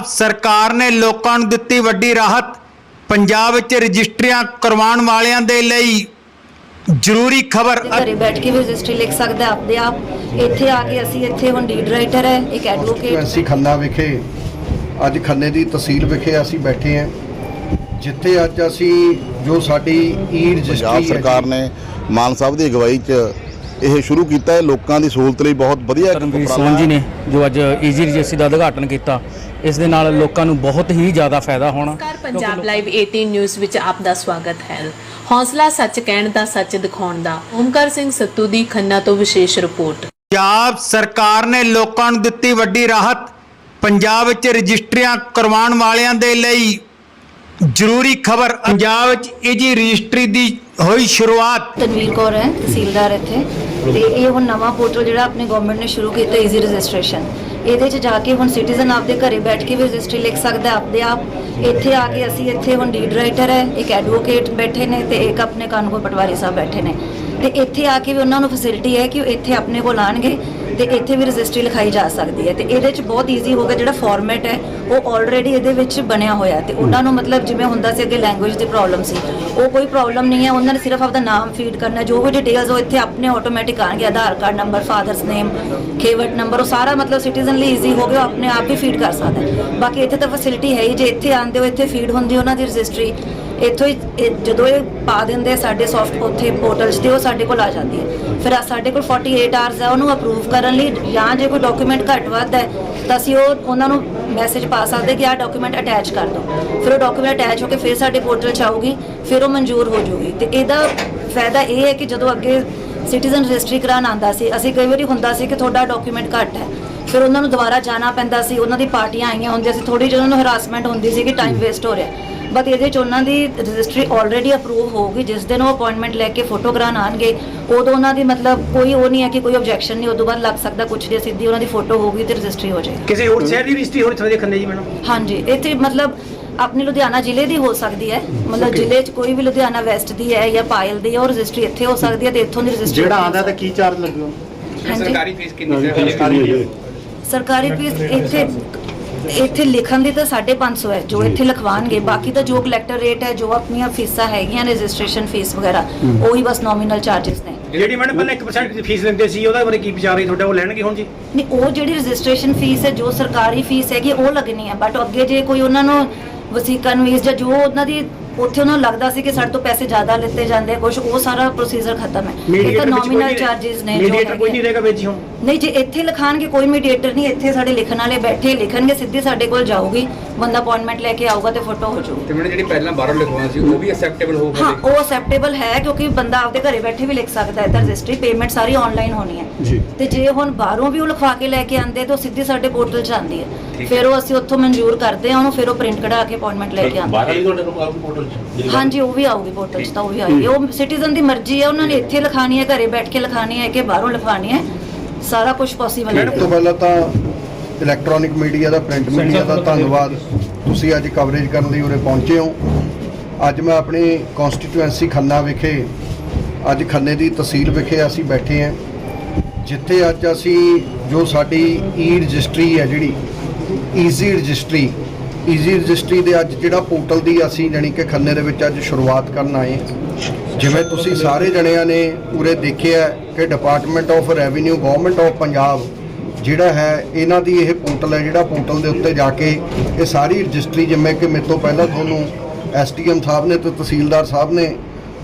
ਪੰਜਾਬ ਸਰਕਾਰ ਨੇ ਲੋਕਾਂ ਨੂੰ ਦਿੱਤੀ ਵੱਡੀ ਰਾਹਤ। ਪੰਜਾਬ ਵਿੱਚ ਰਜਿਸਟਰੀਆਂ ਕਰਵਾਉਣ ਵਾਲਿਆਂ ਦੇ ਲਈ ਜ਼ਰੂਰੀ ਖਬਰ ਘਰੇ ਬੈਠ ਕੇ ਵੀ ਰਜਿਸਟਰੀ ਲਿਖ ਸਕਦਾ ਆਪਦੇ ਆਪ। ਇੱਥੇ ਆ ਕੇ ਅਸੀਂ ਇੱਥੇ ਹੁਣ ਡੀਡ ਰਾਈਟਰ ਹੈ ਇੱਕ ਐਡਵੋਕੇਟ ਅਸੀਂ ਖੰਨਾ ਵਿਖੇ ਅੱਜ ਖੰਨੇ ਦੀ ਤਹਿਸੀਲ ਵਿਖੇ ਅਸੀਂ ਬੈਠੇ ਹਾਂ। ਜਿੱਥੇ ਅੱਜ ਅਸੀਂ ਜੋ ਸਾਡੀ ਈ ਰਜਿਸਟਰੀ ਪੰਜਾਬ ਸਰਕਾਰ ਨੇ ਮਾਨ ਸਾਹਿਬ ਦੀ ਅਗਵਾਈ 'ਚ ਇਹ ਸ਼ੁਰੂ ਕੀਤਾ ਹੈ। ਲੋਕਾਂ ਦੀ ਸਹੂਲਤ ਲਈ ਬਹੁਤ ਵਧੀਆ ਧਰਮਵੀਰ ਉਪਰਾਲਾ ਸੋਨ ਜੀ ਨੇ ਜੋ ਅੱਜ ਈਜ਼ੀ ਰਜਿਸਟਰੀ ਦਾ ਉਦਘਾਟਨ ਕੀਤਾ। ਇਸ ਦੇ ਨਾਲ ਲੋਕਾਂ ਨੂੰ ਬਹੁਤ ਹੀ ਜ਼ਿਆਦਾ ਫਾਇਦਾ ਹੋਣਾ। ਪੰਜਾਬ ਲਾਈਵ 18 ਨਿਊਜ਼ ਵਿੱਚ ਆਪ ਦਾ ਸਵਾਗਤ ਹੈ। ਹੌਸਲਾ ਸੱਚ ਕਹਿਣ ਦਾ ਸੱਚ ਦਿਖਾਉਣ ਦਾ। ਓਮਕਾਰ ਸਿੰਘ ਸੱਤੂ ਦੀ ਖੰਨਾ ਤੋਂ ਵਿਸ਼ੇਸ਼ ਰਿਪੋਰਟ। ਪੰਜਾਬ ਸਰਕਾਰ ਨੇ ਲੋਕਾਂ ਨੂੰ ਦਿੱਤੀ ਵੱਡੀ ਰਾਹਤ। ਪੰਜਾਬ ਵਿੱਚ ਰਜਿਸਟਰੀਆਂ ਕਰਵਾਉਣ ਵਾਲਿਆਂ ਦੇ ਲਈ ਜ਼ਰੂਰੀ ਖਬਰ। ਪੰਜਾਬ ਵਿੱਚ ਈਜੀ ਰਜਿਸਟਰੀ ਦੀ ਹੋਈ ਸ਼ੁਰੂਆਤ। ਤਨਵੀਰ ਕੌਰ ਹੈ, ਤਹਿਸੀਲਦਾਰ ਇੱਥੇ। ਤੇ ਇਹ ਹੁਣ ਨਵਾਂ ਪੋਰਟਲ ਜਿਹੜਾ ਆਪਣੀ ਗਵਰਨਮੈਂਟ ਨੇ ਸ਼ੁਰੂ ਕੀਤਾ ਈਜ਼ੀ ਰਜਿਸਟ੍ਰੇਸ਼ਨ ਇਹਦੇ 'ਚ ਜਾ ਕੇ ਹੁਣ ਸਿਟੀਜ਼ਨ ਆਪਦੇ ਘਰੇ ਬੈਠ ਕੇ ਵੀ ਰਜਿਸਟਰੀ ਲਿਖ ਸਕਦਾ ਹੈ ਆਪਦੇ ਆਪ ਇੱਥੇ ਆ ਕੇ ਅਸੀਂ ਇੱਥੇ ਹੁਣ ਡੀਡ ਰਾਈਟਰ ਹੈ, ਇੱਕ ਐਡਵੋਕੇਟ ਬੈਠੇ ਨੇ ਤੇ ਇੱਕ ਆਪਣੇ ਕਾਨੂੰਗੋ ਪਟਵਾਰੀ ਸਾਹਿਬ ਬੈਠੇ ਨੇ। ਤੇ ਇੱਥੇ ਆ ਕੇ ਵੀ ਉਹਨਾਂ ਨੂੰ ਫੈਸਿਲਿਟੀ ਹੈ ਕਿ ਉਹ ਇੱਥੇ ਆਪਣੇ ਕੋਲ ਆਣਗੇ ਤੇ ਇੱਥੇ ਵੀ ਰਜਿਸਟਰੀ ਲਿਖਾਈ ਜਾ ਸਕਦੀ ਹੈ ਤੇ ਇਹਦੇ 'ਚ ਬਹੁਤ ਈਜ਼ੀ ਹੋ ਗਿਆ ਜਿਹੜਾ ਫਾਰਮੈਟ ਹੈ ਉਹ ਆਲਰੇਡੀ ਇਹਦੇ ਵਿੱਚ ਬਣਿਆ ਹੋਇਆ ਤੇ ਉਹਨਾਂ ਨੂੰ ਮਤਲਬ ਜਿਵੇਂ ਹੁੰਦਾ ਸੀ ਅੱਗੇ ਲੈਂਗੁਏਜ ਦੀ ਪ੍ਰੋਬਲਮ ਸੀ ਉਹ ਕੋਈ ਪ੍ਰੋਬਲਮ ਨਹੀਂ ਹੈ ਉਹਨਾਂ ਨੇ ਸਿਰਫ ਆਪਦਾ ਨਾਮ ਫੀਡ ਕਰਨਾ ਜੋ ਵੀ ਡਿਟੇਲਸ ਉਹ ਇੱਥੇ ਆਪਣੇ ਆਟੋਮੈਟਿਕ ਆਣਗੇ Aadhaar card number father's name ਖੇਵਟ number ਉਹ ਸਾਰਾ ਮਤਲਬ ਸਿਟੀਜ਼ਨ ਲਈ ਈਜ਼ੀ ਹੋ ਗਿਆ ਆਪਣੇ ਆਪ ਹੀ ਫੀਡ ਕਰ ਸਕਦਾ ਬਾਕੀ ਇੱਥੇ ਤਾਂ ਫੈਸਿਲਿਟੀ ਹੈ ਹੀ ਜੇ ਇੱਥੇ ਆਉਂਦੇ ਹੋ ਇੱਥੇ ਫੀਡ ਹੁੰਦੀ ਉਹਨਾਂ ਦੀ ਰਜਿਸਟਰੀ। ਇੱਥੋਂ ਹੀ, ਇਹ- ਜਦੋਂ ਇਹ ਪਾ ਦਿੰਦੇ ਆ ਸਾਡੇ ਸੌਫਟ ਉੱਥੇ ਪੋਰਟਲਸ ਤੇ, ਉਹ ਸਾਡੇ ਕੋਲ ਆ ਜਾਂਦੀ ਹੈ। ਫਿਰ ਆ ਸਾਡੇ ਕੋਲ 48 ਆਵਰਸ ਹੈ ਉਹਨੂੰ ਅਪਰੂਵ ਕਰਨ ਲਈ ਜਾਂ ਜੇ ਕੋਈ ਡਾਕੂਮੈਂਟ ਘੱਟ ਵੱਧ ਹੈ, ਤਾਂ ਅਸੀਂ ਉਹ, ਉਹਨਾਂ ਨੂੰ ਮੈਸੇਜ ਪਾ ਸਕਦੇ ਕਿ ਆਹ ਡਾਕੂਮੈਂਟ ਅਟੈਚ ਕਰ ਦਿਓ ਫਿਰ ਉਹ ਡਾਕੂਮੈਂਟ ਅਟੈਚ ਹੋ ਕੇ ਫਿਰ ਸਾਡੇ ਪੋਰਟਲ 'ਚ ਆਊਗੀ, ਫਿਰ ਉਹ ਮਨਜ਼ੂਰ ਹੋ ਜਾਊਗੀ ਤੇ ਇਹਦਾ ਫਾਇਦਾ ਇਹ ਹੈ ਕਿ ਜਦੋਂ ਅੱਗੇ ਸਿਟੀਜ਼ਨ ਰਜਿਸਟਰੀ ਕਰਾਉਣ ਆਂਦਾ ਸੀ, ਅਸੀਂ ਕਈ ਵਾਰੀ ਹੁੰਦਾ ਸੀ ਕਿ ਤੁਹਾਡਾ ਡਾਕੂਮੈਂਟ ਘੱਟ ਹੈ। ਫਿਰ ਉਹਨਾਂ ਨੂੰ ਦੁਬਾਰਾ ਜਾਣਾ ਪੈਂਦਾ ਸੀ, ਉਹਨਾਂ ਦੀ ਪਾਰਟੀਆਂ ਆਈਆਂ ਹੁੰਦੀਆਂ ਸੀ ਥੋੜੀ ਜਿਹੀ ਉਹਨਾਂ ਨੂੰ ਹਰਾਸਮੈਂਟ ਹੁੰਦੀ ਸੀ ਕਿ ਟਾਈਮ ਵੇਸਟ ਹੋ ਰਿਹਾ। ਬਟ ਇਹਦੇ ਚ ਉਹਨਾਂ ਦੀ ਰਜਿਸਟਰੀ ਆਲਰੇਡੀ ਅਪਰੂਵ ਹੋਊਗੀ। ਜਿਸ ਦਿਨ ਉਹ ਅਪਾਇੰਟਮੈਂਟ ਲੈ ਕੇ ਫੋਟੋ ਆਣਗੇ ਉਦੋਂ ਉਹਨਾਂ ਦੀ ਮਤਲਬ ਕੋਈ ਉਹ ਨਹੀਂ ਹੈ ਕਿ ਕੋਈ ਆਬਜੈਕਸ਼ਨ ਨਹੀਂ ਉਦੋਂ ਬਾਅਦ ਲੱਗ ਸਕਦਾ ਕੁਝ ਨਹੀਂ ਸਿੱਧੀ ਉਹਨਾਂ ਦੀ ਫੋਟੋ ਹੋਊਗੀ ਤੇ ਰਜਿਸਟਰੀ ਹੋ ਜਾਏਗੀ। ਕਿਸੇ ਹੋਰ ਸ਼ਹਿਰ ਦੀ ਰਜਿਸਟਰੀ ਹੋਣੀ ਚਾਹੀਦੀ ਖੰਨੇ ਜੀ ਮੈਡਮ ਹਾਂਜੀ ਇੱਥੇ ਮਤਲਬ ਆਪਣੀ ਲੁਧਿਆਣਾ ਜ਼ਿਲ੍ਹੇ ਦੀ ਹੋ ਸਕਦੀ ਹੈ। ਮਤਲਬ ਜ਼ਿਲ੍ਹੇ 'ਚ ਕੋਈ ਵੀ ਲੁਧਿਆਣਾ ਵੈਸਟ ਦੀ ਹੈ ਜਾਂ ਪਾਇਲ ਦੀ ਹੈ ਉਹ ਰਜਿਸਟਰੀ ਇੱਥੇ ਹੋ ਸਕਦੀ ਹੈ ਤੇ ਇੱਥੋਂ ਦੀ ਰਜਿਸਟਰੀ ਜਿਹੜਾ ਆਂਦਾ ਤਾਂ ਕੀ ਚਾਰਜ ਲੱਗੂ ਸਰਕਾਰੀ ਫੀਸ ਕਿੰਨੀ ਹੈ? ਸਰਕਾਰੀ ਫੀਸ ਇੱਥੇ ਇੱਥੇ ਲਿਖਣ ਦੀ ਤਾਂ 550 ਹੈ ਜੋ ਇੱਥੇ ਲਿਖਵਾਣਗੇ ਬਾਕੀ ਤਾਂ ਜੋ ਕਲੈਕਟਰ ਰੇਟ ਹੈ ਜੋ ਆਪਣੀਆਂ ਫੀਸਾਂ ਹੈਗੀਆਂ ਰਜਿਸਟ੍ਰੇਸ਼ਨ ਫੀਸ ਵਗੈਰਾ ਉਹੀ ਬਸ ਨੋਮੀਨਲ ਚਾਰजेस ਨੇ। ਜਿਹੜੀ ਮੈਡਮ ਪਹਿਲਾਂ 1% ਦੀ ਫੀਸ ਲੈਂਦੇ ਸੀ ਉਹਦਾ ਬਾਰੇ ਕੀ ਵਿਚਾਰ ਹੈ? ਤੁਹਾਡਾ ਉਹ ਲੈਣਗੇ ਹੁਣ ਜੀ? ਨਹੀਂ ਉਹ ਜਿਹੜੀ ਰਜਿਸਟ੍ਰੇਸ਼ਨ ਫੀਸ ਹੈ ਜੋ ਸਰਕਾਰੀ ਫੀਸ ਹੈਗੀ ਉਹ ਲੱਗਣੀ ਹੈ। ਬਟ ਅੱਗੇ ਜੇ ਕੋਈ ਉਹਨਾਂ ਨੂੰ ਵਸੀਕਾ ਨਵੀਸ ਜਾਂ ਜੋ ਉਹਨਾਂ ਦੀ ਉੱਥੇ ਉਹਨਾਂ ਨੂੰ ਲੱਗਦਾ ਸੀ ਕਿ ਸਾਡੇ ਤੋਂ ਪੈਸੇ ਜ਼ਿਆਦਾ ਲਿੱਤੇ ਜਾਂਦੇ ਕੁਝ ਉਹ ਸਾਰਾ ਪ੍ਰੋਸੀਜਰ ਖਤਮ ਹੈ। ਇਹ ਤਾਂ ਨੋਮੀਨਲ ਚਾਰजेस ਨੇ ਜੋ ਮੀਡੀਏਟਰ ਕੋਈ ਨਹੀਂ ਹੈਗੇ। ਰਹੇਗਾ ਵਿੱਚ ਹੁਣ। ਨਹੀਂ ਜੇ ਇੱਥੇ ਲਿਖਾਣਗੇ ਕੋਈ ਮੀਡੀਏਟਰ ਨਹੀਂ ਇੱਥੇ ਸਾਡੇ ਲਿਖਣ ਵਾਲੇ ਬੈਠੇ ਲਿਖਣਗੇ ਸਿੱਧੀ ਸਾਡੇ ਕੋਲ ਜਾਊਗੀ ਬੰਦਾ ਅਪਾਇੰਟਮੈਂਟ ਲੈ ਕੇ ਆਊਗਾ ਤੇ ਫੋਟੋ ਹੋ ਜਾਊਗੀ। ਤੇ ਮੈਡਮ ਜਿਹੜੀ ਪਹਿਲਾਂ ਬਾਹਰੋਂ ਲਿਖਵਾਉਣਾ ਸੀ ਉਹ ਵੀ ਅਸੈਪਟੇਬਲ ਹਾਂ ਹੋਊਗਾ ਉਹ ਅਸੈਪਟੇਬਲ ਹੈ ਕਿਉਂਕਿ ਬੰਦਾ ਆਪਦੇ ਘਰੇ ਬੈਠੇ ਵੀ ਲਿਖ ਸਕਦਾ ਹੈ ਤਾਂ ਰਜਿਸਟਰੀ ਪੇਮੈਂਟ ਸਾਰੀ ਆਨਲਾਈਨ ਹੋਣੀ ਹੈ। ਤੇ ਜੇ ਹੁਣ ਬਾਹਰੋਂ ਵੀ ਉਹ ਲਿਖਵਾ ਕੇ ਲੈ ਕੇ ਆਂਦੇ ਤਾਂ ਸਿੱਧੀ ਸਾਡੇ ਪੋਰਟਲ 'ਚ ਆਂਦੀ ਹੈ। ਫਿਰ ਉਹ ਅਸੀਂ ਉੱਥੋਂ ਮਨਜ਼ੂਰ ਕਰਦੇ ਹਾਂ ਉਹਨੂੰ ਫਿਰ ਉਹ ਪ੍ਰਿੰਟ ਕਢਾ ਕੇ ਅਪਾਇੰਟਮੈਂਟ ਲੈ ਕੇ ਆਂਦੇ ਵਾਲੀ ਤੁਹਾਡੇ ਕੋਲ ਆਊਗੀ ਚ? ਹਾਂਜੀ ਉਹ ਵੀ ਆਊਗੀ ਪੋਰਟਲ 'ਚ ਤਾਂ ਉਹ ਵੀ ਆਏਗੀ ਉਹ ਸਿਟੀਜ਼ਨ ਦੀ ਮਰਜ਼ੀ ਹੈ ਉਹਨਾਂ ਨੇ ਇੱਥੇ ਲਿਖਾਣੀ ਹੈ ਘਰੇ ਬੈਠ ਕੇ ਲਿਖਾਣੀ ਹੈ ਕਿ ਬਾਹਰੋਂ ਲਿਖਵਾਣੀ ਹੈ ਸਾਰਾ ਕੁਝ ਪੋਸੀਬਲ ਹੈ। ਤੋਂ ਪਹਿਲਾਂ ਤਾਂ ਇਲੈਕਟ੍ਰੋਨਿਕ ਮੀਡੀਆ ਦਾ ਪ੍ਰਿੰਟ ਮੀਡੀਆ ਦਾ ਧੰਨਵਾਦ। ਤੁਸੀਂ ਅੱਜ ਕਵਰੇਜ ਕਰਨ ਲਈ ਉਰੇ ਪਹੁੰਚੇ ਹੋ। ਅੱਜ ਮੈਂ ਆਪਣੀ ਕਨਸਟੀਟੂਐਂਸੀ ਖੰਨਾ ਵਿਖੇ ਅੱਜ ਖੰਨੇ ਦੀ ਤਹਿਸੀਲ ਵਿਖੇ ਅਸੀਂ ਬੈਠੇ ਹਾਂ। ਜਿੱਥੇ ਅੱਜ ਅਸੀਂ ਜੋ ਸਾਡੀ ਈ ਰਜਿਸਟਰੀ ਹੈ ਜਿਹੜੀ ਈਜ਼ੀ ਰਜਿਸਟਰੀ ਈਜ਼ੀ ਰਜਿਸਟਰੀ ਦੇ ਅੱਜ ਜਿਹੜਾ ਪੋਰਟਲ ਦੀ ਅਸੀਂ ਜਾਣੀ ਕਿ ਖੰਨੇ ਦੇ ਵਿੱਚ ਅੱਜ ਸ਼ੁਰੂਆਤ ਕਰਨ ਆਏ ਜਿਵੇਂ ਤੁਸੀਂ ਸਾਰੇ ਜਣਿਆਂ ਨੇ ਉਰੇ ਦੇਖਿਆ ਕਿ department of revenue government of Punjab ਜਿਹੜਾ ਹੈ, ਇਹਨਾਂ ਦੀ ਇਹ ਪੋਰਟਲ ਹੈ, ਜਿਹੜਾ ਪੋਰਟਲ ਦੇ ਉੱਤੇ ਜਾ ਕੇ ਇਹ ਸਾਰੀ ਰਜਿਸਟਰੀ ਜਿਵੇਂ ਕਿ ਮੇਰੇ ਤੋਂ ਪਹਿਲਾਂ ਤੁਹਾਨੂੰ ਐਸਟੀਐਮ ਸਾਹਿਬ ਨੇ ਤੇ ਤਹਿਸੀਲਦਾਰ ਸਾਹਿਬ ਨੇ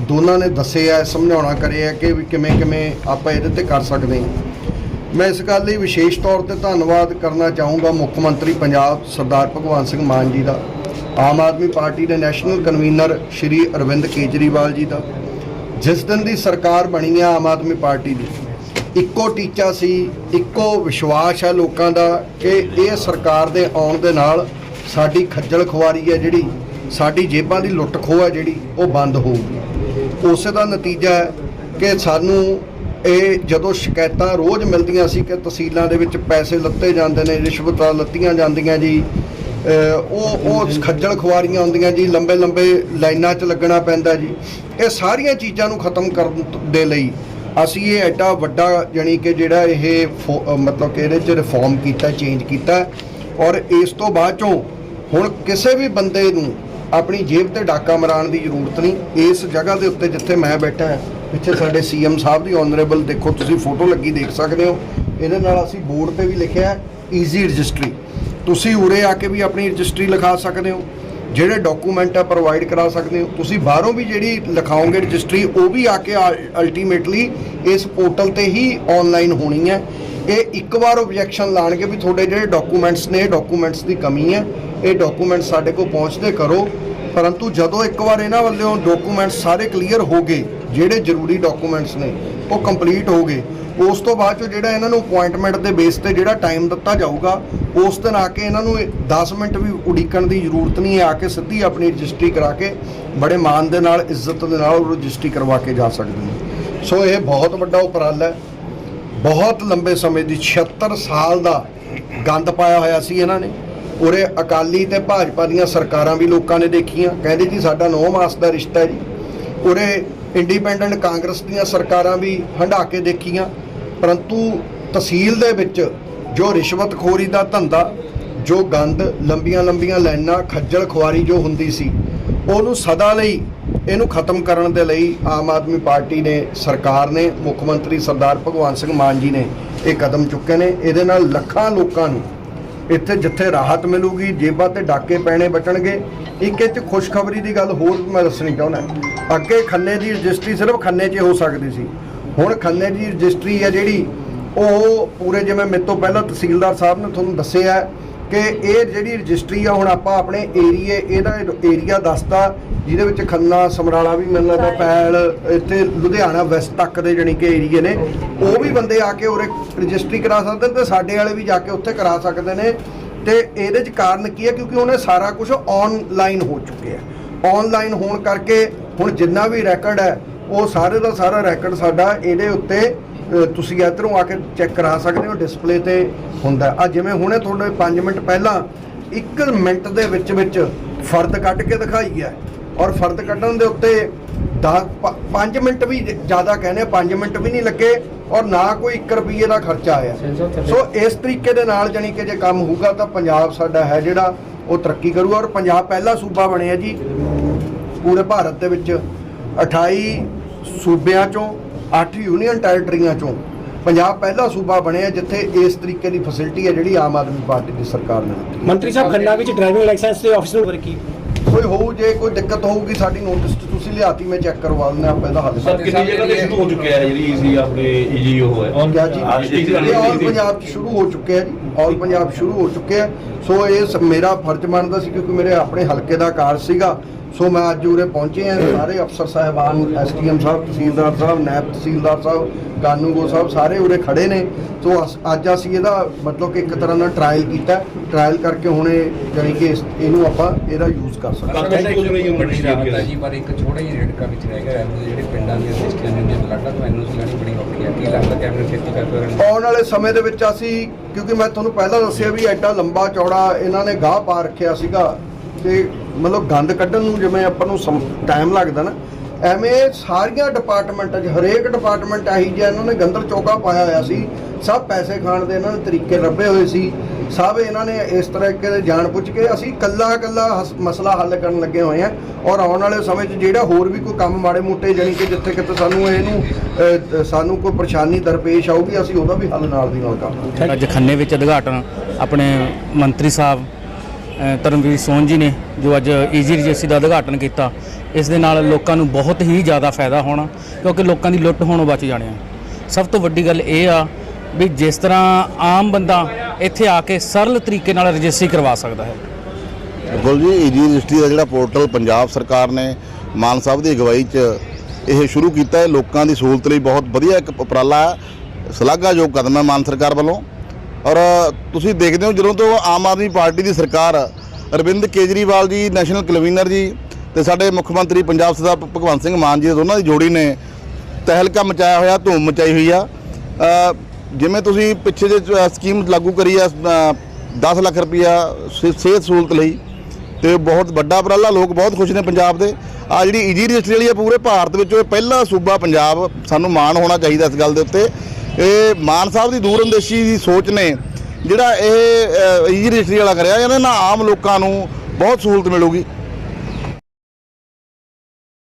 ਦੋਨਾਂ ਨੇ ਦੱਸਿਆ ਸਮਝਾਉਣਾ ਕਰਿਆ ਕਿ ਵੀ ਕਿਵੇਂ ਕਿਵੇਂ ਆਪਾਂ ਇਹਦੇ ਤੇ ਕਰ ਸਕਦੇ ਹਾਂ। ਮੈਂ ਇਸ ਗੱਲ ਲਈ ਵਿਸ਼ੇਸ਼ ਤੌਰ ਤੇ ਧੰਨਵਾਦ ਕਰਨਾ ਚਾਹੂੰਗਾ ਮੁੱਖ ਮੰਤਰੀ ਪੰਜਾਬ ਸਰਦਾਰ ਭਗਵੰਤ ਸਿੰਘ ਮਾਨ ਜੀ ਦਾ, ਆਮ ਆਦਮੀ ਪਾਰਟੀ ਦੇ ਨੈਸ਼ਨਲ ਕਨਵੀਨਰ ਸ਼੍ਰੀ ਅਰਵਿੰਦ ਕੇਜਰੀਵਾਲ ਜੀ ਦਾ, ਜਿਸ ਦਿਨ ਦੀ ਸਰਕਾਰ ਬਣੀ ਆ ਆਮ ਆਦਮੀ ਪਾਰਟੀ ਦੀ। ਇੱਕੋ ਟੀਚਾ ਸੀ, ਇੱਕੋ ਵਿਸ਼ਵਾਸ ਹੈ ਲੋਕਾਂ ਦਾ ਕਿ ਇਹ ਸਰਕਾਰ ਦੇ ਆਉਣ ਦੇ ਨਾਲ ਸਾਡੀ ਖੱਜਲ ਖੁਆਰੀ ਹੈ ਜਿਹੜੀ, ਸਾਡੀ ਜੇਬਾਂ ਦੀ ਲੁੱਟ ਖੋਹ ਹੈ ਜਿਹੜੀ, ਉਹ ਬੰਦ ਹੋਊਗੀ। ਉਸੇ ਦਾ ਨਤੀਜਾ ਹੈ ਕਿ ਸਾਨੂੰ ਇਹ ਜਦੋਂ ਸ਼ਿਕਾਇਤਾਂ ਰੋਜ਼ ਮਿਲਦੀਆਂ ਸੀ ਕਿ ਤਹਿਸੀਲਾਂ ਦੇ ਵਿੱਚ ਪੈਸੇ ਲੱਤੇ ਜਾਂਦੇ ਨੇ ਰਿਸ਼ਵਤਾਂ ਲੱਤੀਆਂ ਜਾਂਦੀਆਂ ਜੀ ਉਹ ਉਹ ਖੱਜਲ ਖੁਆਰੀਆਂ ਹੁੰਦੀਆਂ ਜੀ ਲੰਬੇ ਲੰਬੇ ਲਾਈਨਾਂ 'ਚ ਲੱਗਣਾ ਪੈਂਦਾ ਜੀ। ਇਹ ਸਾਰੀਆਂ ਚੀਜ਼ਾਂ ਨੂੰ ਖਤਮ ਕਰਨ ਦੇ ਲਈ ਅਸੀਂ ਇਹ ਐਡਾ ਵੱਡਾ ਜਾਣੀ ਕਿ ਜਿਹੜਾ ਇਹ ਮਤਲਬ ਕਿ ਇਹਦੇ 'ਚ ਰਿਫਾਰਮ ਕੀਤਾ ਚੇਂਜ ਕੀਤਾ ਔਰ ਇਸ ਤੋਂ ਬਾਅਦ ਚੋਂ ਹੁਣ ਕਿਸੇ ਵੀ ਬੰਦੇ ਨੂੰ ਆਪਣੀ ਜੇਬ ਤੇ ਡਾਕਾ ਮਰਾਉਣ ਦੀ ਜ਼ਰੂਰਤ ਨਹੀਂ। ਇਸ ਜਗ੍ਹਾ ਦੇ ਉੱਤੇ ਜਿੱਥੇ ਮੈਂ ਬੈਠਾ ਹਾਂ ਇੱਥੇ ਸਾਡੇ ਸੀਐਮ ਸਾਹਿਬ ਦੀ ਆਨਰੇਬਲ ਦੇਖੋ, ਤੁਸੀਂ ਫੋਟੋ ਲੱਗੀ, ਦੇਖ ਸਕਦੇ ਹੋ। ਇਹਦੇ ਨਾਲ ਅਸੀਂ ਬੋਰਡ ਤੇ ਵੀ ਲਿਖਿਆ ਹੈ ਈਜ਼ੀ ਰਜਿਸਟਰੀ ਤੁਸੀਂ ਉਰੇ ਆ ਕੇ ਵੀ ਆਪਣੀ ਰਜਿਸਟਰੀ ਲਿਖਾ ਸਕਦੇ ਹੋ, ਜਿਹੜੇ ਡਾਕੂਮੈਂਟ ਆ ਪ੍ਰੋਵਾਈਡ ਕਰਾ ਸਕਦੇ ਹੋ। ਤੁਸੀਂ ਬਾਹਰੋਂ ਵੀ ਜਿਹੜੀ ਲਿਖਾਓਗੇ ਰਜਿਸਟਰੀ ਉਹ ਵੀ ਆ ਕੇ ਅਲਟੀਮੇਟਲੀ ਇਸ ਪੋਰਟਲ ਤੇ ਹੀ ਆਨਲਾਈਨ ਹੋਣੀ ਹੈ। ਇਹ ਇੱਕ ਵਾਰ ਆਬਜੈਕਸ਼ਨ ਲਾਣਗੇ ਵੀ ਤੁਹਾਡੇ ਜਿਹੜੇ ਡਾਕੂਮੈਂਟਸ ਨੇ ਡਾਕੂਮੈਂਟਸ ਦੀ ਕਮੀ ਹੈ। ਇਹ ਡਾਕੂਮੈਂਟ ਸਾਡੇ ਕੋਲ ਪਹੁੰਚਦੇ ਕਰੋ। ਪਰੰਤੂ ਜਦੋਂ ਇੱਕ ਵਾਰ ਇਹਨਾਂ ਵੱਲੋਂ ਡਾਕੂਮੈਂਟਸ ਸਾਰੇ ਕਲੀਅਰ ਹੋ ਗਏ ਜਿਹੜੇ ਜ਼ਰੂਰੀ ਡਾਕੂਮੈਂਟਸ ਨੇ, ਉਹ ਕੰਪਲੀਟ ਹੋ ਗਏ। ਉਸ ਤੋਂ ਬਾਅਦ ਚੋਂ ਜਿਹੜਾ ਇਹਨਾਂ ਨੂੰ ਅਪਾਇੰਟਮੈਂਟ ਦੇ ਬੇਸ ਤੇ ਜਿਹੜਾ ਟਾਈਮ ਦਿੱਤਾ ਜਾਊਗਾ, ਉਸ ਦਿਨ ਆ ਕੇ ਇਹਨਾਂ ਨੂੰ 10 ਮਿੰਟ ਵੀ ਉਡੀਕਣ ਦੀ ਜ਼ਰੂਰਤ ਨਹੀਂ ਹੈ, ਆ ਕੇ ਸਿੱਧੀ ਆਪਣੀ ਰਜਿਸਟਰੀ ਕਰਾ ਕੇ ਬੜੇ ਮਾਣ ਦੇ ਨਾਲ, ਇੱਜ਼ਤ ਦੇ ਨਾਲ ਉਹ ਰਜਿਸਟਰੀ ਕਰਵਾ ਕੇ ਜਾ ਸਕਦੇ ਨੇ। ਸੋ ਇਹ ਬਹੁਤ ਵੱਡਾ ਉਪਰਾਲਾ ਹੈ। ਬਹੁਤ ਲੰਬੇ ਸਮੇਂ ਦੀ 76 ਸਾਲ ਦਾ ਗੰਦ ਪਾਇਆ ਹੋਇਆ ਸੀ ਇਹਨਾਂ ਨੇ। ਉਰੇ ਅਕਾਲੀ ਤੇ ਭਾਜਪਾ ਦੀਆਂ ਸਰਕਾਰਾਂ ਵੀ ਲੋਕਾਂ ਨੇ ਦੇਖੀਆਂ। ਕਹਿੰਦੇ ਜੀ, ਸਾਡਾ 9 ਮਾਸ ਦਾ ਰਿਸ਼ਤਾ ਹੈ ਜੀ। ਉਰੇ ਇੰਡੀਪੈਂਡੈਂਟ ਕਾਂਗਰਸ ਦੀਆਂ ਸਰਕਾਰਾਂ ਵੀ ਹੰਢਾ ਕੇ ਦੇਖੀਆਂ, ਪਰੰਤੂ ਤਹਿਸੀਲ ਦੇ ਵਿੱਚ ਜੋ ਰਿਸ਼ਵਤਖੋਰੀ ਦਾ ਧੰਦਾ, ਜੋ ਗੰਦ, ਲੰਬੀਆਂ ਲੰਬੀਆਂ ਲਾਈਨਾਂ, ਖੱਜਲ ਖੁਆਰੀ ਜੋ ਹੁੰਦੀ ਸੀ, ਉਹਨੂੰ ਸਦਾ ਲਈ ਇਹਨੂੰ ਖਤਮ ਕਰਨ ਦੇ ਲਈ ਆਮ ਆਦਮੀ ਪਾਰਟੀ ਨੇ, ਸਰਕਾਰ ਨੇ, ਮੁੱਖ ਮੰਤਰੀ ਸਰਦਾਰ ਭਗਵੰਤ ਸਿੰਘ ਮਾਨ ਜੀ ਨੇ ਇਹ ਕਦਮ ਚੁੱਕੇ ਨੇ। ਇਹਦੇ ਨਾਲ ਲੱਖਾਂ ਲੋਕਾਂ ਨੂੰ ਇੱਥੇ ਜਿੱਥੇ ਰਾਹਤ ਮਿਲੂਗੀ, ਜੇਬਾਂ ਤੇ ਡਾਕੇ ਪੈਣੇ ਬਚਣਗੇ, ਇੱਕ ਇੱਥੇ ਖੁਸ਼ਖਬਰੀ ਦੀ ਗੱਲ ਹੋਰ ਮੈਂ ਦੱਸਣੀ ਚਾਹੁੰਦਾ। ਅੱਗੇ ਖੰਨੇ ਦੀ ਰਜਿਸਟਰੀ ਸਿਰਫ ਖੰਨੇ 'ਚ ਹੀ ਸਕਦੀ ਸੀ। ਹੁਣ ਖੰਨੇ ਦੀ ਰਜਿਸਟਰੀ ਹੈ ਜਿਹੜੀ ਉਹ ਪੂਰੇ ਜਿਵੇਂ ਮੇਰੇ ਤੋਂ ਪਹਿਲਾਂ ਤਹਿਸੀਲਦਾਰ ਸਾਹਿਬ ਨੇ ਤੁਹਾਨੂੰ ਦੱਸਿਆ ਕਿ ਇਹ ਜਿਹੜੀ ਰਜਿਸਟਰੀ ਆ ਹੁਣ ਆਪਾਂ ਆਪਣੇ ਏਰੀਏ ਇਹਦਾ ਏਰੀਆ ਦੱਸਤਾ ਜਿਹਦੇ ਵਿੱਚ ਖੰਨਾ ਸਮਰਾਲਾ ਵੀ ਮੈਨੂੰ ਲੱਗਦਾ ਪੈਲ ਇੱਥੇ ਲੁਧਿਆਣਾ ਵੈਸਟ ਤੱਕ ਦੇ ਜਾਣੀ ਕਿ ਏਰੀਏ ਨੇ ਉਹ ਵੀ ਬੰਦੇ ਆ ਕੇ ਉਰੇ ਰਜਿਸਟਰੀ ਕਰਾ ਸਕਦੇ ਨੇ ਤੇ ਸਾਡੇ ਵਾਲੇ ਵੀ ਜਾ ਕੇ ਉੱਥੇ ਕਰਾ ਸਕਦੇ ਨੇ। ਤੇ ਇਹਦੇ ਚ ਕਾਰਨ ਕੀ ਹੈ? ਕਿਉਂਕਿ ਉਹਨੇ ਸਾਰਾ ਕੁਝ ਆਨਲਾਈਨ ਹੋ ਚੁੱਕਿਆ ਆਨਲਾਈਨ ਹੋਣ ਕਰਕੇ ਹੁਣ ਜਿੰਨਾ ਵੀ ਰੈਕੋਰਡ ਹੈ ਉਹ ਸਾਰੇ ਦਾ ਸਾਰਾ ਰੈਕੋਰਡ ਸਾਡਾ ਇਹਦੇ ਉੱਤੇ ਤੁਸੀਂ ਇੱਧਰੋਂ ਆ ਕੇ ਚੈੱਕ ਕਰਾ ਸਕਦੇ ਹੋ ਡਿਸਪਲੇ ਤੇ ਹੁੰਦਾ। ਆ ਜਿਵੇਂ ਹੁਣੇ ਤੁਹਾਡੇ 5 ਮਿੰਟ ਪਹਿਲਾਂ 1 ਮਿੰਟ ਦੇ ਵਿੱਚ ਵਿੱਚ ਫਰਦ ਕੱਢ ਕੇ ਦਿਖਾਈ ਹੈ। ਔਰ ਫਰਦ ਕੱਢਣ ਦੇ ਉੱਤੇ 10 5 ਮਿੰਟ ਵੀ ਜ਼ਿਆਦਾ ਕਹਿੰਦੇ 5 ਮਿੰਟ ਵੀ ਨਹੀਂ ਲੱਗੇ ਔਰ ਨਾ ਕੋਈ 1 ਰੁਪਏ ਦਾ ਖਰਚਾ ਆਇਆ। ਸੋ ਇਸ ਤਰੀਕੇ ਦੇ ਨਾਲ ਜਾਣੀ ਕਿ ਜੇ ਕੰਮ ਹੋਊਗਾ ਤਾਂ ਪੰਜਾਬ ਸਾਡਾ ਹੈ ਜਿਹੜਾ ਉਹ ਤਰੱਕੀ ਕਰੂਗਾ ਔਰ ਪੰਜਾਬ ਪਹਿਲਾ ਸੂਬਾ ਬਣਿਆ ਜੀ। ਪੂਰੇ ਭਾਰਤ ਦੇ ਵਿੱਚ 28 ਸੂਬਿਆਂ ਚੋਂ 8 ਯੂਨੀਅਨ ਟੈਰੀਟਰੀਆਂ ਚੋਂ ਪੰਜਾਬ ਪਹਿਲਾ ਸੂਬਾ ਬਣਿਆ ਜਿੱਥੇ ਇਸ ਤਰੀਕੇ ਦੀ ਫੈਸਿਲਿਟੀ ਹੈ ਜਿਹੜੀ ਆਮ ਆਦਮੀ ਪਾਰਟੀ ਦੀ ਸਰਕਾਰ ਨੇ ਦਿੱਤੀ। ਮੰਤਰੀ ਸਾਹਿਬ ਖੰਨਾ ਵਿੱਚ ਡਰਾਈਵਿੰਗ ਲਾਇਸੈਂਸ ਦੇ ਆਫਿਸ ਨੂੰ ਕੀ? ਕੋਈ ਹੋਊ ਜੇ ਕੋਈ ਦਿੱਕਤ ਹੋਊਗੀ ਸਾਡੀ ਨੋਟਿਸ ਤੁਸੀਂ ਲਿਆਤੀ ਮੈਂ ਚੈੱਕ ਕਰਵਾ ਦਿੰਦਾ ਆਪਾਂ ਇਹਦਾ ਹੱਲ। ਸਰ ਕਿੰਨੀ ਜਗ੍ਹਾ ਤੇ ਸ਼ੁਰੂ ਹੋ ਚੁੱਕਿਆ ਹੈ ਜਿਹੜੀ ਈਜ਼ੀ ਆਪਣੇ ਈਜੀ ਉਹ ਹੈ? ਕਿਆ ਜੀ? ਇਹ ਆਲ ਪੰਜਾਬ 'ਚ ਸ਼ੁਰੂ ਹੋ ਚੁੱਕਿਆ ਜੀ ਆਲ ਪੰਜਾਬ ਸ਼ੁਰੂ ਹੋ ਚੁੱਕਿਆ ਸੋ ਇਹ ਮੇਰਾ ਫਰਜ਼ ਬਣਦਾ ਸੀ ਕਿਉਂਕਿ ਮੇਰੇ ਆਪਣੇ ਹਲਕੇ ਦਾ ਕਾਰਜ ਸੀਗਾ। ਸੋ ਮੈਂ ਅੱਜ ਉਰੇ ਪਹੁੰਚੇ ਆ ਸਾਰੇ ਅਫਸਰ ਸਾਹਿਬਾਨ ਐਸਡੀਐਮ ਸਾਹਿਬ ਤਹਿਸੀਲਦਾਰ ਸਾਹਿਬ ਨਾਇਬ ਤਹਿਸੀਲਦਾਰ ਸਾਹਿਬ ਕਾਨੂੰਗੋ ਸਾਹਿਬ ਸਾਰੇ ਉਰੇ ਖੜੇ ਨੇ। ਸੋ ਅੱਜ ਅਸੀਂ ਇਹਦਾ ਮਤਲਬ ਕਿ ਇੱਕ ਤਰ੍ਹਾਂ ਨਾਲ ਟਰਾਇਲ ਕੀਤਾ। ਟਰਾਇਲ ਕਰਕੇ ਹੁਣ ਇਹ ਜਾਣੀ ਕਿ ਇਹਨੂੰ ਆਪਾਂ ਇਹਦਾ ਯੂਜ਼ ਕਰ ਸਕਦੇ ਹਾਂ। ਹੈ ਜੀ ਪਰ ਇੱਕ ਛੋਟਾ ਜਿਹਾ ਰੇੜਕਾ ਵਿੱਚ ਰਹਿ ਗਿਆ। ਹੈ ਜਿਹੜੇ ਪਿੰਡਾਂ ਦੀਆਂ ਰਜਿਸਟਰੀਆਂ ਨੇ ਬਲਾਡਾ ਤੋਂ ਐਨਓਸੀ ਲੈਣੀ ਬੜੀ ਔਖੀ ਹੈ ਕੀ ਲੱਗਦਾ ਕੈਬਨਿਟ ਖੇਤੀ ਕਰ ਕਰਨ ਆਉਣ ਵਾਲੇ ਸਮੇਂ ਦੇ ਵਿੱਚ ਅਸੀਂ ਕਿਉਂਕਿ ਮੈਂ ਤੁਹਾਨੂੰ ਪਹਿਲਾਂ ਦੱਸਿਆ ਵੀ ਐਡਾ ਲੰਬਾ ਚੌੜਾ ਇਹਨਾਂ ਨੇ ਗਾਹ ਪਾ ਰੱਖਿਆ ਸੀਗਾ। ਤੇ ਮਤਲਬ ਗੰਦ ਕੱਢਣ ਨੂੰ ਜਿਵੇਂ ਆਪਾਂ ਨੂੰ ਟਾਈਮ ਲੱਗਦਾ ਨਾ, ਐਵੇਂ ਸਾਰੀਆਂ ਡਿਪਾਰਟਮੈਂਟਾਂ 'ਚ, ਹਰੇਕ ਡਿਪਾਰਟਮੈਂਟ ਆਹੀ ਜਿਹਾ ਇਹਨਾਂ ਨੇ ਗੰਦਰ ਚੌਕਾ ਪਾਇਆ ਹੋਇਆ ਸੀ। ਸਭ ਪੈਸੇ ਖਾਣ ਦੇ ਇਹਨਾਂ ਨੇ ਤਰੀਕੇ ਲੱਭੇ ਹੋਏ ਸੀ। ਸਭ ਇਹਨਾਂ ਨੇ ਇਸ ਤਰ੍ਹਾਂ ਦੇ ਜਾਣ ਪੁੱਛ ਕੇ ਅਸੀਂ ਕੱਲਾ ਕੱਲਾ ਹਸ- ਮਸਲਾ ਹੱਲ ਕਰਨ ਲੱਗੇ ਹੋਏ ਆ ਔਰ ਆਉਣ ਵਾਲੇ ਸਮੇਂ 'ਚ ਜਿਹੜਾ ਹੋਰ ਵੀ ਕੋਈ ਕੰਮ ਮਾੜੇ ਮੋਟੇ ਜਾਣੀ ਕਿ ਜਿੱਥੇ ਕਿਤੇ ਸਾਨੂੰ ਇਹਨੂੰ ਸਾਨੂੰ ਕੋਈ ਪਰੇਸ਼ਾਨੀ ਦਰਪੇਸ਼ ਆਊਗੀ, ਅਸੀਂ ਉਹਦਾ ਵੀ ਹੱਲ ਨਾਲ ਦੀ ਨਾਲ ਕਰਾਂਗੇ। ਅੱਜ ਖੰਨੇ ਵਿੱਚ ਉਦਘਾਟਨ ਆਪਣੇ ਮੰਤਰੀ ਸਾਹਿਬ ਅ, ਧਰਮਵੀਰ ਸੋਨ ਜੀ ਨੇ ਜੋ ਅੱਜ ਈਜ਼ੀ ਰਜਿਸਟਰੀ ਦਾ ਉਦਘਾਟਨ ਕੀਤਾ ਇਸ ਦੇ ਨਾਲ ਲੋਕਾਂ ਨੂੰ ਬਹੁਤ ਹੀ ਜ਼ਿਆਦਾ ਫਾਇਦਾ ਹੋਣਾ ਕਿਉਂਕਿ ਲੋਕਾਂ ਦੀ ਲੁੱਟ ਹੋਣੋਂ ਬਚ ਜਾਣੇ ਆ। ਸਭ ਤੋਂ ਵੱਡੀ ਗੱਲ ਇਹ ਆ ਵੀ ਜਿਸ ਤਰ੍ਹਾਂ ਆਮ ਬੰਦਾ ਇੱਥੇ ਆ ਕੇ ਸਰਲ ਤਰੀਕੇ ਨਾਲ ਰਜਿਸਟਰੀ ਕਰਵਾ ਸਕਦਾ ਹੈ। ਬਿਲਕੁਲ ਜੀ ਈਜੀ ਰਜਿਸਟਰੀ ਦਾ ਜਿਹੜਾ ਪੋਰਟਲ ਪੰਜਾਬ ਸਰਕਾਰ ਨੇ ਮਾਨ ਸਾਹਿਬ ਦੀ ਅਗਵਾਈ 'ਚ ਇਹ ਸ਼ੁਰੂ ਕੀਤਾ ਹੈ ਲੋਕਾਂ ਦੀ ਸਹੂਲਤ ਲਈ ਬਹੁਤ ਵਧੀਆ ਇੱਕ ਉਪਰਾਲਾ ਹੈ ਸ਼ਲਾਘਾਯੋਗ ਕਦਮ ਹੈ ਮਾਨ ਸਰਕਾਰ ਵੱਲੋਂ। ਔਰ ਤੁਸੀਂ ਦੇਖਦੇ ਹੋ ਜਦੋਂ ਤੋਂ ਆਮ ਆਦਮੀ ਪਾਰਟੀ ਦੀ ਸਰਕਾਰ ਅਰਵਿੰਦ ਕੇਜਰੀਵਾਲ ਜੀ ਨੈਸ਼ਨਲ ਕਨਵੀਨਰ ਜੀ ਤੇ ਸਾਡੇ ਮੁੱਖ ਮੰਤਰੀ ਪੰਜਾਬ ਸਰਦਾਰ ਭਗਵੰਤ ਸਿੰਘ ਮਾਨ ਜੀ ਦੋਨਾਂ ਦੀ ਜੋੜੀ ਨੇ ਤਹਿਲਕਾ ਮਚਾਇਆ ਹੋਇਆ ਧੂਮ ਮਚਾਈ ਹੋਈ ਆ। ਜਿਵੇਂ ਤੁਸੀਂ ਪਿੱਛੇ ਜੇ ਸਕੀਮ ਲਾਗੂ ਕਰੀ ਆ ਅ, 10 ਲੱਖ ਰੁਪਈਆ ਸਿ- ਸਿਹਤ ਸਹੂਲਤ ਲਈ ਤੇ ਬਹੁਤ ਵੱਡਾ ਉਪਰਾਲਾ ਲੋਕ ਬਹੁਤ ਖੁਸ਼ ਨੇ ਪੰਜਾਬ ਦੇ। ਆ ਜਿਹੜੀ ਈਜੀ ਰਜਿਸਟਰੀ ਵਾਲੀ ਆ ਪੂਰੇ ਭਾਰਤ ਵਿੱਚੋਂ ਇਹ ਪਹਿਲਾ ਸੂਬਾ ਪੰਜਾਬ ਸਾਨੂੰ ਮਾਣ ਹੋਣਾ ਚਾਹੀਦਾ ਇਸ ਗੱਲ ਦੇ ਉੱਤੇ। ਇਹ ਮਾਨ ਸਾਹਿਬ ਦੀ ਦੂਰਅੰਦੇਸ਼ੀ ਦੀ ਸੋਚ ਨੇ, ਜਿਹੜਾ ਇਹ ਈ ਰਜਿਸਟਰੀ ਵਾਲਾ ਕਰਿਆ ਇਹਦੇ ਨਾਲ ਆਮ ਲੋਕਾਂ ਨੂੰ ਬਹੁਤ ਸਹੂਲਤ ਮਿਲੂਗੀ।